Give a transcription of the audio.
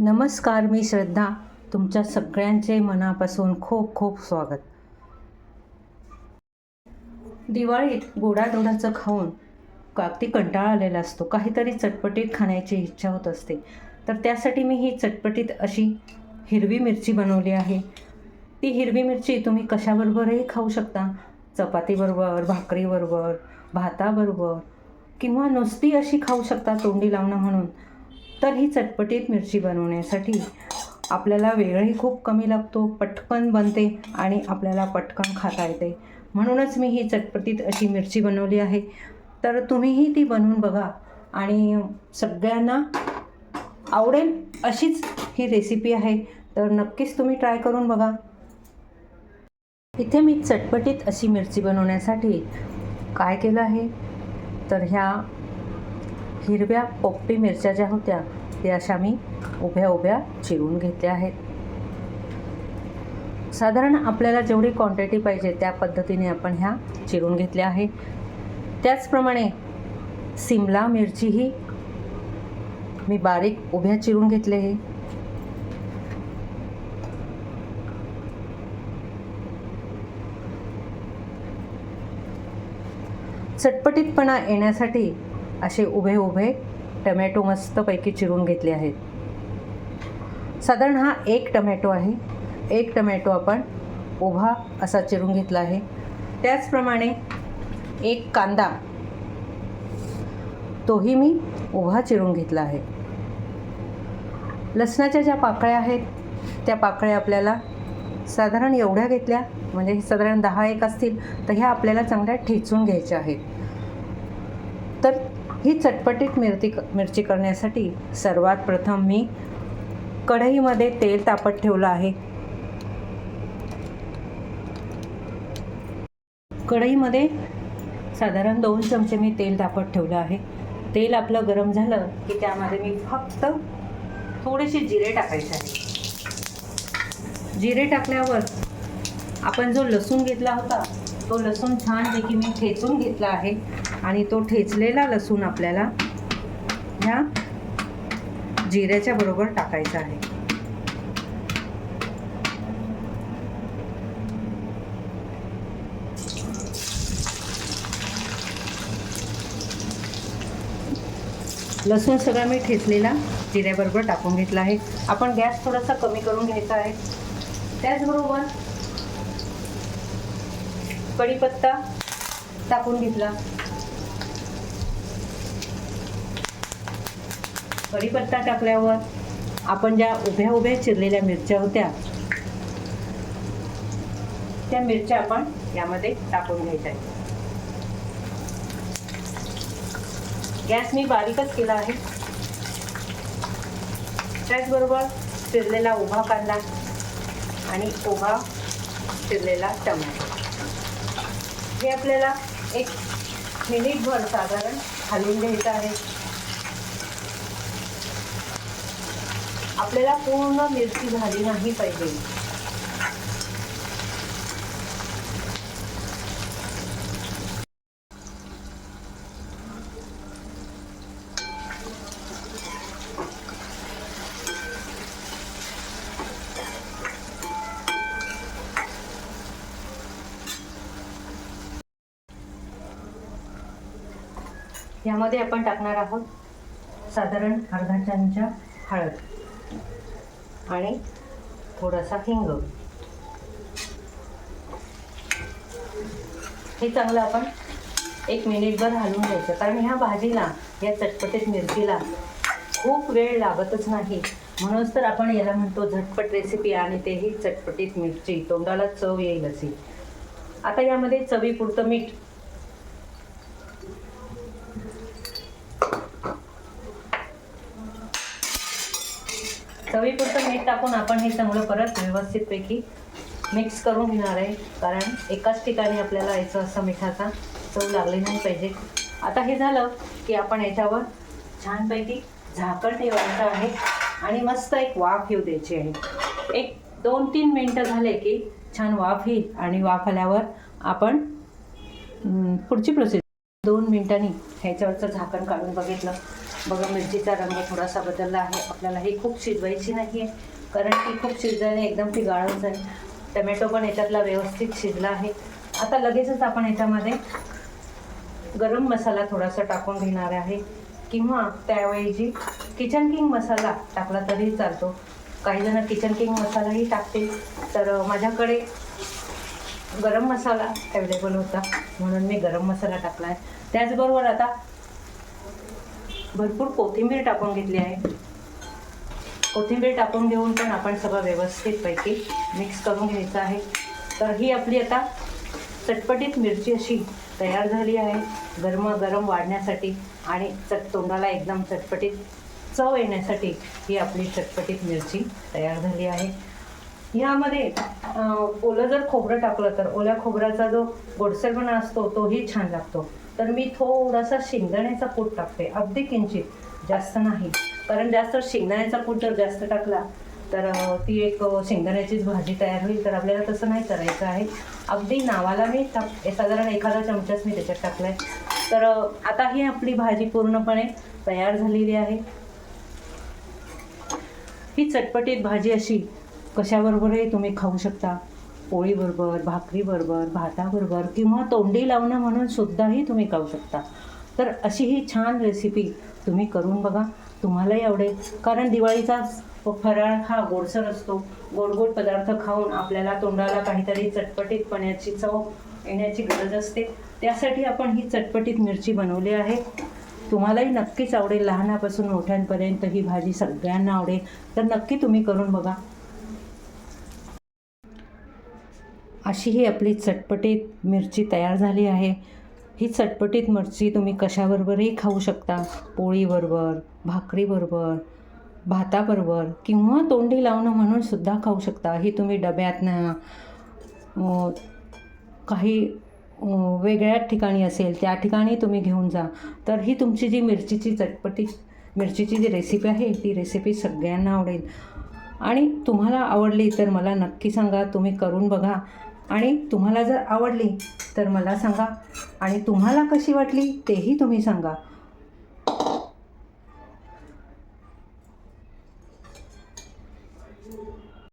नमस्कार मी श्रद्धा. तुमच्या सगळ्यांचे मनापासून खूप खूप स्वागत. दिवाळीत गोडाधोडाचं खाऊन अगदी कंटाळा आलेला असतो. काहीतरी चटपटीत खाण्याची इच्छा होत असते. तर त्यासाठी मी ही चटपटीत अशी हिरवी मिरची बनवली आहे. ती हिरवी मिरची तुम्ही कशाबरोबरही खाऊ शकता. चपातीबरोबर भाकरीबरोबर भाताबरोबर किंवा नुसती अशी खाऊ शकता तोंडी लावणं म्हणून. तर ही चटपटीत मिरची बनवण्यासाठी आपल्याला वेळही खूप कमी लागतो पटकन बनते आणि आपल्याला पटकन खाता येते. म्हणूनच मी ही चटपटीत अशी मिरची बनवली आहे. तर तुम्हीही ती बनवून बघा आणि सगळ्यांना आवडेल अशीच ही रेसिपी आहे. तर नक्कीच तुम्ही ट्राय करून बघा. इथे मी चटपटीत अशी मिरची बनवण्यासाठी काय केलं आहे? तर ह्या हिरव्या पोपटी मिरच्या ज्या होत्या त्या अशा मी उभ्या उभ्या चिरून घेतल्या आहेत. साधारण आपल्याला जेवढी क्वांटिटी पाहिजे त्या पद्धतीने आपण ह्या चिरून घेतल्या आहे त्याचप्रमाणे सिमला मिरचीही मी बारीक उभ्या चिरून घेतले आहे चटपटीतपणा येण्यासाठी असे उभे उभे टमॅटो मस्तपैकी चिरून घेतले आहेत. साधारण हा एक टमॅटो आहे. एक टमॅटो आपण उभा असा चिरून घेतला आहे. त्याचप्रमाणे एक कांदा तोही मी उभा चिरून घेतला आहे. लसणाच्या ज्या पाकळ्या आहेत त्या पाकळ्या आपल्याला साधारण एवढ्या घेतल्या म्हणजे साधारण दहा एक असतील तर ह्या आपल्याला चांगल्या ठेचून घ्यायच्या आहेत. तर ही चटपटीत मिरची मिरची करण्यासाठी सर्वात प्रथम मी कढईमध्ये तेल तापत ठेवलं आहे. कढईमध्ये साधारण दोन चमचे मी तेल तापत ठेवलं आहे. तेल आपलं गरम झालं की त्यामध्ये मी फक्त थोडेसे जिरे टाकायचे आहे. जिरे टाकल्यावर आपण जो लसूण घेतला होता तो लसूण छानपैकी मी ठेचून घेतला आहे. आणि तो ठेचलेला लसूण आपल्याला ह्या जिऱ्याच्या बरोबर टाकायचा आहे. लसूण सगळा मी ठेचलेला जिऱ्याबरोबर टाकून घेतला आहे. आपण गॅस थोडासा कमी करून घ्यायचा आहे. त्याचबरोबर कढीपत्ता टाकून घेतला. कढीपत्ता टाकल्यावर आपण ज्या उभ्या उभ्या चिरलेल्या मिरच्या होत्या त्या मिरच्या आपण यामध्ये टाकून घ्यायच्या गॅस मी बारीकच केला आहे. त्याचबरोबर चिरलेला उभा कांदा आणि उभा चिरलेला टमाटा हे आपल्याला एक मिनिटभर साधारण हलवून घ्यायचं आहे. आपल्याला पूर्ण मिरची झाली नाही पाहिजे. यामध्ये आपण टाकणार आहोत साधारण अर्धा चमचा हळद आणि थोडासा हिंग. हे चांगलं आपण एक मिनिटभर हलवून घ्यायचं. कारण ह्या भाजीला या चटपटीत मिरचीला खूप वेळ लागतच नाही. म्हणूनच तर आपण याला म्हणतो झटपट रेसिपी आणि तेही चटपटीत मिरची. तोंडाला चव येईल अशी. आता यामध्ये चवीपुरतं मीठ चवीपुरतं मीठ टाकून आपण हे चांगलं परत व्यवस्थितपैकी मिक्स करून घेणार आहे. कारण एकाच ठिकाणी आपल्याला याचं असं मिठाचा चव लागली नाही पाहिजे. आता हे झालं की आपण याच्यावर छानपैकी झाकण ठेवायचं आहे आणि मस्त एक वाफ येऊ द्यायची आहे. एक दोन तीन मिनटं झाले की छान वाफ येईल आणि वाफ आल्यावर आपण पुढची प्रोसेस दोन मिनिटांनी ह्याच्यावरचं झाकण काढून बघितलं. बघा मिरचीचा रंग थोडासा बदलला आहे. आपल्याला ही खूप शिजवायची नाही आहे कारण ती खूप शिजल्याने एकदम ती गाळून जाईल. टमॅटो पण याच्यातला व्यवस्थित शिजला आहे. आता लगेचच आपण याच्यामध्ये गरम मसाला थोडासा टाकून घेणार आहे. किंवा त्याऐवजी किचन किंग मसाला टाकला तरी चालतो. काही जण किचन किंग मसालाही टाकते तर माझ्याकडे गरम मसाला अवेलेबल होता. म्हणून मी गरम मसाला टाकला आहे त्याचबरोबर आता भरपूर कोथिंबीर टाकून घेतली आहे. कोथिंबीर टाकून घेऊन पण आपण सगळं व्यवस्थितपैकी मिक्स करून घ्यायचं आहे. तर ही आपली आता चटपटीत मिरची अशी तयार झाली आहे. गरमागरम वाढण्यासाठी आणि चट तोंडाला एकदम चटपटीत चव येण्यासाठी ही आपली चटपटीत मिरची तयार झाली आहे. यामध्ये ओलं जर खोबरं टाकलं तर ओल्या खोबऱ्याचा जो गोडसरपणा असतो तोही छान लागतो. तर मी थोडासा शेंगदाण्याचा कूट टाकते. अगदी किंचित जास्त नाही. कारण जास्त शेंगदाण्याचा कूट जर जास्त टाकला तर ती एक शेंगदाण्याचीच भाजी तयार होईल. तर आपल्याला तसं नाही करायचं आहे. अगदी नावाला मी टाक साधारण एखादा चमचाच मी त्याच्यात टाकला आहे तर आता ही आपली भाजी पूर्णपणे तयार झालेली आहे. ही चटपटीत भाजी अशी कशाबरोबरही तुम्ही खाऊ शकता. पोळीबरोबर भाकरीबरोबर भाताबरोबर किंवा तोंडी लावणं म्हणून सुद्धाही तुम्ही खाऊ शकता. तर अशी ही छान रेसिपी तुम्ही करून बघा. तुम्हालाही आवडेल. कारण दिवाळीचा फराळ हा गोडसर असतो. गोड गोड पदार्थ खाऊन आपल्याला तोंडाला काहीतरी चटपटीतपण्याची चव येण्याची गरज असते. त्यासाठी आपण ही चटपटीत मिरची बनवली आहे. तुम्हालाही नक्कीच आवडेल. लहानापासून मोठ्यांपर्यंत ही भाजी सगळ्यांना आवडेल. तर नक्की तुम्ही करून बघा. अशी ही आपली चटपटीत मिरची तयार झाली आहे. ही चटपटीत मिरची तुम्ही कशाबरोबरही खाऊ शकता. पोळीबरोबर भाकरीबरोबर भाताबरोबर किंवा तोंडी लावणं म्हणून सुद्धा खाऊ शकता. ही तुम्ही डब्यातनं अं, काही वेगळ्या ठिकाणी असेल त्या ठिकाणी तुम्ही घेऊन जा. तर ही तुमची जी मिरचीची चटपटी मिरचीची जी रेसिपी आहे ती रेसिपी सगळ्यांना आवडेल. आणि तुम्हाला आवडली तर मला नक्की सांगा. तुम्ही करून बघा. आणि तुम्हाला जर आवडली तर मला सांगा. आणि तुम्हाला कशी वाटली तेही तुम्ही सांगा.